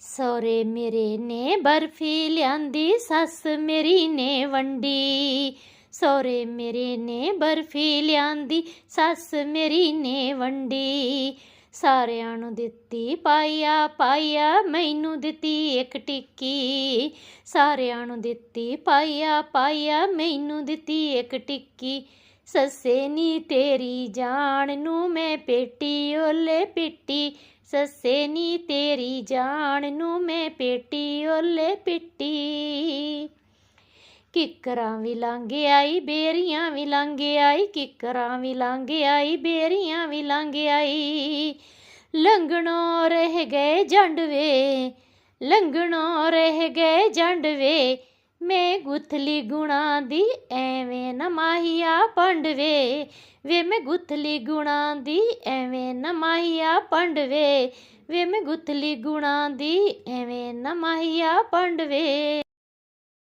ਸੋਰੇ ਮੇਰੇ ਨੇ ਬਰਫੀ ਲਿਆਂਦੀ, ਸੱਸ ਮੇਰੀ ਨੇ ਵੰਡੀ। ਸੋਰੇ ਮੇਰੇ ਨੇ ਬਰਫੀ ਲਿਆਂਦੀ, ਸੱਸ ਮੇਰੀ ਨੇ ਵੰਡੀ। ਸਾਰਿਆਂ ਨੂੰ ਦਿੱਤੀ, ਪਾਇਆ ਪਾਇਆ, ਮੈਨੂੰ ਦਿੱਤੀ ਇੱਕ ਟਿੱਕੀ। ਸਾਰਿਆਂ ਨੂੰ ਦਿੱਤੀ, ਪਾਇਆ ਪਾਇਆ, ਮੈਨੂੰ ਦਿੱਤੀ ਇੱਕ ਟਿੱਕੀ। ਸੱਸੇ ਨੀ ਤੇਰੀ ਜਾਨ ਨੂੰ ਮੈਂ ਪੇਟੀ, ਓਲੇ ਪਿੱਟੀ। ਸੱਸੇ ਨੀ ਤੇਰੀ ਜਾਨ ਨੂੰ ਮੈਂ ਪੇਟੀ ਓਲੇ ਪਿੱਟੀ। ਕਿੱਕਰਾਂ ਵੀ ਲੰਘ ਆਈ, ਬੇਰੀਆਂ ਵੀ ਲੰਘ ਆਈ, ਕਿੱਕਰਾਂ ਵੀ ਲੰਘ ਆਈ, ਬੇਰੀਆਂ ਵੀ ਲੰਘ ਆਈ। ਲੰਘਣੋਂ ਰਹਿ ਗਏ ਜੰਡ ਲੰਘਣੋਂ ਰਹਿ ਗਏ ਜੰਡ ਮੈਂ ਗੁੱਥਲੀ ਗੁਣਾ ਦੀ ਐਵੇਂ ਨਾ ਮਾਹੀਆ ਪੰਡ ਵੇ ਵੇ ਮੈਂ ਗੁੱਥਲੀ ਗੁਣਾ ਦੀ ਐਵੇਂ ਨਾ ਮਾਹੀਆ ਪੰਡ ਵੇ ਮੈਂ ਗੁੱਥਲੀ ਗੁਣਾ ਦੀ ਐਵੇਂ ਨਾ ਮਾਹੀਆ ਪੰਡ